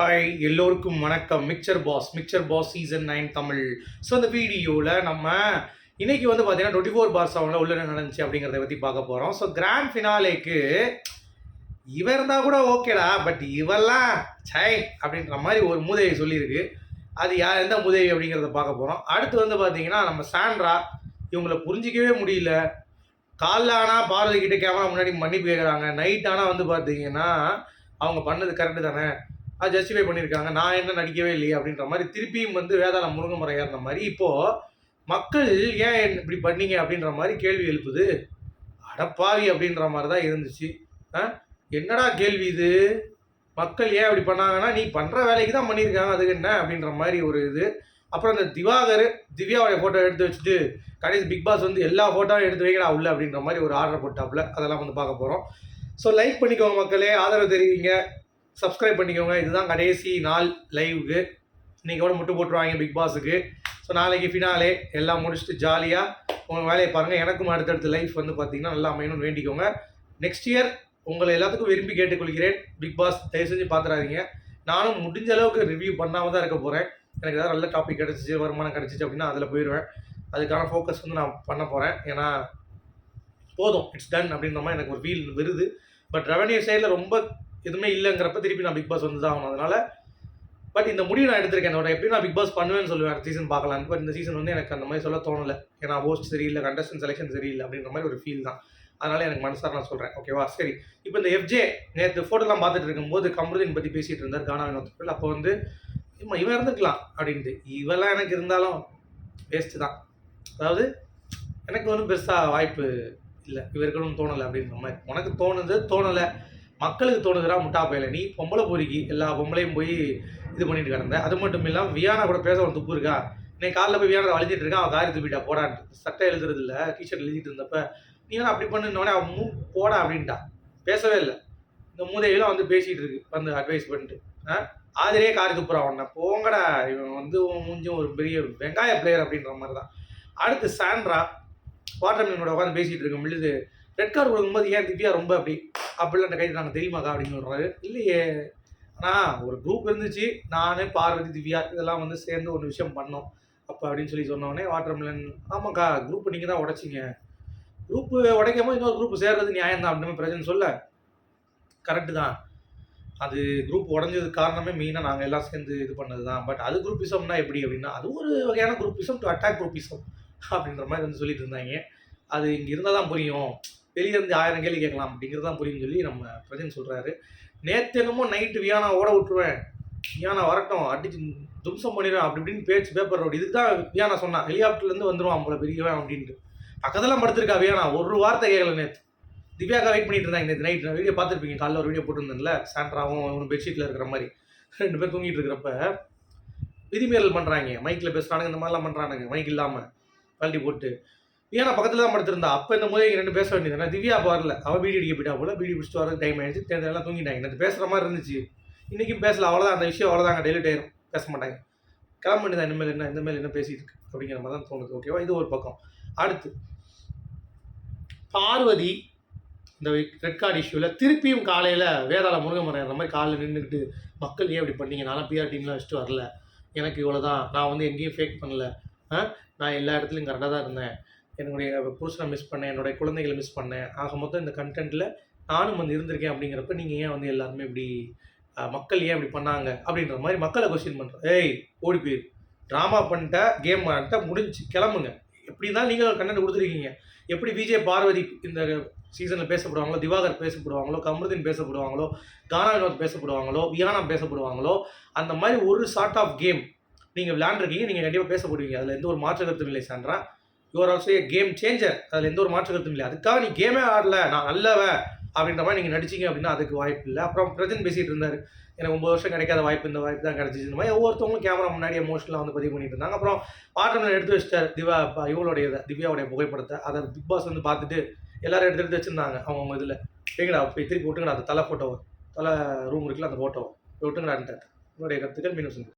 Hi எல்லோருக்கும் வணக்கம். Mixer pass mixer pass season nine Tamil. So அந்த வீடியோவில் நம்ம இன்னைக்கு வந்து பார்த்தீங்கன்னா டுவெண்ட்டி ஃபோர் பார் செவனில் உள்ள நடந்துச்சு அப்படிங்கிறத பற்றி பார்க்க போகிறோம் ஸோ கிராண்ட் ஃபினாலேக்கு இவர் இருந்தால் கூட ஓகேடா பட் இவெல்லாம் சை அப்படின்ற மாதிரி ஒரு மூதேவி சொல்லியிருக்கு. அது யார் எந்த மூதேவி அப்படிங்கிறத பார்க்க போகிறோம் அடுத்து வந்து பார்த்தீங்கன்னா நம்ம சாண்ட்ரா இவங்களை புரிஞ்சிக்கவே முடியல. காலைல ஆனால் பார்வதி கிட்ட கேமரா முன்னாடி மன்னிப்பு கேட்குறாங்க நைட் ஆனால் வந்து பார்த்தீங்கன்னா அவங்க பண்ணது கரெக்டு தானே. அது ஜஸ்டிஃபை பண்ணியிருக்காங்க நான் என்ன நடிக்கவே இல்லையே அப்படின்ற மாதிரி திருப்பியும் வந்து வேதாளம் முருங்கமரம் ஏறின மாதிரி இப்போது மக்கள் ஏன் என்ன இப்படி பண்ணீங்க அப்படின்ற மாதிரி கேள்வி எழுப்புது. அடப்பாவி அப்படின்ற மாதிரி தான் இருந்துச்சு. ஆ என்னடா கேள்வி இது? மக்கள் ஏன் அப்படி பண்ணாங்கன்னா நீ பண்ணுற வேலைக்கு தான் பண்ணியிருக்காங்க. அதுக்கு என்ன அப்படின்ற மாதிரி ஒரு இது. அப்புறம் இந்த திவாகர் திவ்யாவுடைய ஃபோட்டோ எடுத்து வச்சுட்டு கடைசி பிக் பாஸ் வந்து எல்லா ஃபோட்டோவும் எடுத்து வைக்கடா உள்ள அப்படின்ற மாதிரி ஒரு ஆர்டர் போட்டாப்புல. அதெல்லாம் வந்து பார்க்க போகிறோம் ஸோ லைக் பண்ணிக்கோங்க மக்களே. ஆதரவு தெரிவிங்க. சப்ஸ்கிரைப் பண்ணிக்கோங்க. இதுதான் கடைசி நாள் லைவுக்கு இன்றைக்கி கூட முட்டு போட்டுருவாங்க பிக் பாஸுக்கு ஸோ நாளைக்கு ஃபினாலே எல்லாம் முடிச்சுட்டு ஜாலியாக உங்கள் வேலையை பாருங்கள் எனக்கும் அடுத்தடுத்த லைஃப் வந்து பார்த்தீங்கன்னா நல்லா அமையணும்னு வேண்டிக்கோங்க. நெக்ஸ்ட் இயர் உங்களை எல்லாத்துக்கும் விரும்பி கேட்டுக்கொள்கிறேன். பிக் பாஸ் தயவு செஞ்சு பார்த்துறாதீங்க நானும் முடிஞ்ச அளவுக்கு ரிவ்யூ பண்ணாமல் தான் இருக்க போகிறேன் எனக்கு ஏதாவது நல்ல டாபிக் கிடச்சிச்சு வருமானம் கிடச்சிச்சு அப்படின்னா அதில் போயிடுவேன் அதுக்கான ஃபோக்கஸ் வந்து நான் பண்ண போகிறேன் ஏன்னா போதும். இட்ஸ் டன் அப்படின்ற மாதிரி எனக்கு ஒரு ஃபீல் வருது. பட் ரெவன்யூ சைடில் ரொம்ப எதுவுமே இல்லைங்கிறப்ப திருப்பி நான் பிக் பாஸ் வந்து தான் ஆகணும் அதனால் பட் இந்த முடிவு நான் எடுத்திருக்கேன். என்னோட எப்படி நான் பிக் பாஸ் பண்ணுவேன்னு சொல்லுவேன். அடுத்த சீசன் பார்க்கலாம் பட் இந்த சீசன் வந்து எனக்கு அந்த மாதிரி சொல்ல தோணலை. ஏன்னா ஹோஸ்ட் சரியில்லை கண்டஸ்டன் செலெக்ஷன் சரியில்லை அப்படின்ற மாதிரி ஒரு ஃபீல் தான். அதனால் எனக்கு மனசார நான் சொல்கிறேன் ஓகேவா சரி. இப்போ இந்த எஃப்ஜே நேற்று ஃபோட்டோலாம் பார்த்துட்டு இருக்கும்போது கமருதீன் பற்றி பேசிகிட்டு இருந்தார் கானா வினோத் அப்போ வந்து இம்மா இவன் இருந்துக்கலாம் அப்படின்ட்டு. இவெல்லாம் எனக்கு இருந்தாலும் வேஸ்ட்டு தான். அதாவது எனக்கு வந்து பெருசாக வாய்ப்பு இல்லை. இவர்களும் தோணலை அப்படின்ற மாதிரி. உனக்கு தோணுது தோணலை. மக்களுக்கு தோணுதுடா முட்டா பையில. நீ பொம்பளை பொறுக்கி எல்லா பொம்பளையும் போய் இது பண்ணிட்டு கிடந்த. அது மட்டும் இல்லாமல் வியானா கூட பேச ஒரு துப்பு இருக்கா? நீ காலில் போய் வியானா வழிஞ்சிட்டு இருக்கான் அவன் காரி துப்பிட்டா போடான்ட்டு. சட்டை எழுதுறது இல்லை டிஷர்ட் எழுதிட்டு இருந்தப்ப நீ வேணா அப்படி பண்ணுனோடனே அவன் மூ போடா அப்படின்ட்டா. பேசவே இல்லை. இந்த மூதையெல்லாம் வந்து பேசிகிட்டு இருக்கு வந்து அட்வைஸ் பண்ணிட்டு. ஆ? ஆதிரியே காரி துப்புறான் உன்னை. போங்கடா இவன் வந்து மூஞ்சும் ஒரு பெரிய வெங்காய பிளேயர் அப்படின்ற மாதிரி தான் அடுத்து சாண்ட்ரா வாட்டர் மீனோட உட்காந்து பேசிகிட்டு இருக்கும் பொழுது ரெட் கார்டு கொடுக்கும்போது ஏன் திவ்யா ரொம்ப அப்படி? அப்படிலாம் கை நாங்கள் தெரியுமாக்கா அப்படின்னு சொல்கிறாரு இல்லையே. ஆனால் ஒரு குரூப் இருந்துச்சு. நான் பார்வதி திவ்யா இதெல்லாம் வந்து சேர்ந்து ஒரு விஷயம் பண்ணோம். அப்போ அப்படின்னு சொல்லி சொன்னோடனே வாட்டர் மிலன் ஆமாக்கா குரூப் நீங்கள் தான் உடைச்சிங்க. குரூப் உடைக்கும் போது இன்னொரு குரூப் சேர்றது நியாயம் தான் அப்படின்னு பிரச்சனை சொல்ல. கரெக்டு தான். அது குரூப் உடஞ்சதுக்கு காரணமே மெயினாக நாங்கள் எல்லாம் சேர்ந்து இது பண்ணது தான் பட் அது குரூப்பிசம்னா எப்படி அப்படின்னா அது ஒரு வகையான குரூப்பிசம் டு அட்டாக் குரூப்பிசம் அப்படின்ற மாதிரி வந்து சொல்லிட்டு இருந்தாங்க. அது இங்கே இருந்தால் தான் புரியும். வெளியே இருந்து ஆயிரம் கேள்வி கேட்கலாம் அப்படிங்கிறது தான் புரியும் சொல்லி நம்ம பிரஜன் சொல்கிறாரு நேற்று என்னமோ நைட்டு வியானா ஓட விட்டுருவேன். வியானா வரட்டும் அடிச்சு தும்சம் பண்ணிடுவேன் அப்படி இப்படின்னு பேச்சு பேப்பர் ரோடு இதுக்கு தான் வியானா சொன்னான் ஹெலிகாப்டர்லேருந்து வந்துடுவான் அவங்கள பெரியவன் அப்படின்ட்டு. பக்கத்தெல்லாம் படுத்திருக்கா வியானா? ஒரு வார்த்தை கேட்கல நேற்று திவ்யாக்கா வெயிட் பண்ணிட்டு இருந்தாங்க நேற்று நைட் வீடியோ பார்த்துருப்பீங்க காலைல ஒரு வீடியோ போட்டுருந்தேன்ல சாண்ட்ராவும் அவனும் பெட்ஷீட்டில் இருக்கிற மாதிரி. ரெண்டு பேர் தூங்கிட்டு இருக்கிறப்ப விதிமீறல் பண்ணுறாங்க மைக்கில் பேசுகிறானுங்க இந்த மாதிரிலாம் பண்ணுறானுங்க மைக் இல்லாமல் கழட்டி போட்டு. ஏன்னா பக்கத்தில் தான் படுத்திருந்தா. அப்போ இந்த முதல் ரெண்டு பேச வேண்டியது. திவ்யா வரல. அவள் வீடியோ அடிக்க போயிட்டா போல. பீடி பிடிச்சிட்டு வர டைம் ஆயிடுச்சு. தேர்தலாம் தூங்கிட்டாங்க. எனக்கு பேசுகிற மாதிரி இருந்துச்சு. இன்றைக்கும் பேசல. அவ்வளோதான் அந்த விஷயம் அவ்வளோதாங்க டெலிட் ஆயிரும். பேச மாட்டாங்க. கிளம்ப வேண்டியதான் இனிமேல் என்ன? இந்த மேல் என்ன பேசிட்டு இருக்கு? அப்படிங்கிற மாதிரி தான் தோணுது. ஓகேவா இது ஒரு பக்கம். அடுத்து பார்வதி இந்த ரெட் கார்டு இஷ்யூவில் திருப்பியும் காலையில் வேதாள முருகமரம் அந்த மாதிரி காலையில் நின்றுக்கிட்டு மக்கள் ஏன் இப்படி பண்ணீங்க? நானும் பிஆர் டீம்லாம் வச்சுட்டு வரல. எனக்கு இவ்வளோ தான் நான் வந்து எங்கேயும் ஃபேக் பண்ணல. ஆ? நான் எல்லா இடத்துலையும் கரெக்டாக தான் இருந்தேன். என்னுடைய புருஷனை மிஸ் பண்ணேன் என்னுடைய குழந்தைகளை மிஸ் பண்ணேன். ஆக மொத்தம் இந்த கண்டென்ட்டில் நானும் வந்து இருந்திருக்கேன் அப்படிங்கிறப்ப நீங்கள் ஏன் வந்து எல்லாருமே இப்படி மக்கள் ஏன் இப்படி பண்ணாங்க அப்படின்ற மாதிரி மக்களை கொஸ்டின் பண்ணுறோம் ஏய் ஓடி போயிரு. ட்ராமா பண்ணிட்ட கேம் பண்ணிட்ட முடிஞ்சு கிளம்புங்க. எப்படி தான் நீங்கள் கண்டென்ட் கொடுத்துருக்கீங்க. எப்படி விஜய் பார்வதி இந்த சீசனில் பேசப்படுவாங்களோ திவாகர் பேசப்படுவாங்களோ கமருதீன் பேசப்படுவாங்களோ கானா வினோத் பேசப்படுவாங்களோ வியானா பேசப்படுவாங்களோ அந்த மாதிரி ஒரு சார்ட் ஆஃப் கேம் நீங்கள் விளையாண்டுருக்கீங்க நீங்கள் கண்டிப்பாக பேசப்படுவீங்க. அதில் எந்த ஒரு மாற்று கருத்தும் இல்லை சான்றா your also a game changer அதில் எந்த ஒரு மாற்று கருத்தும் இல்லை. அதுக்காக நீ கேமே ஆடல நான் நல்லவன் அப்படின்ற மாதிரி நீங்கள் நடிச்சிங்க அப்படின்னா அதுக்கு வாய்ப்பு இல்லை. அப்புறம் பிரஜன் பேசிகிட்டு இருந்தார். எனக்கு ஒம்பது வருஷம் கிடைக்காத வாய்ப்பு இந்த வாய்ப்பு தான் கிடச்சிச்சு. இந்த மாதிரி ஒவ்வொருத்தவங்களும் கேமரா முன்னாடி எமோஷனலாக வந்து பதிவு பண்ணிட்டு இருந்தாங்க. அப்புறம் பாட்டமில் எடுத்து வச்சிட்டார். திவா இவளுடைய திவ்யாவுடைய புகைப்படத்தை. அதை பிக் பாஸ் வந்து பார்த்துட்டு எல்லாரும் எடுத்து எடுத்து வச்சுருந்தாங்க அவங்க இதில். சரிங்களா போய் திருப்பி விட்டுங்கடா அந்த தலை ஃபோட்டோவை தலை ரூம் இருக்குல்ல அந்த ஃபோட்டோவை விட்டுங்கடான்ட்டார். என்னுடைய கருத்துக்கள் மீண்டும்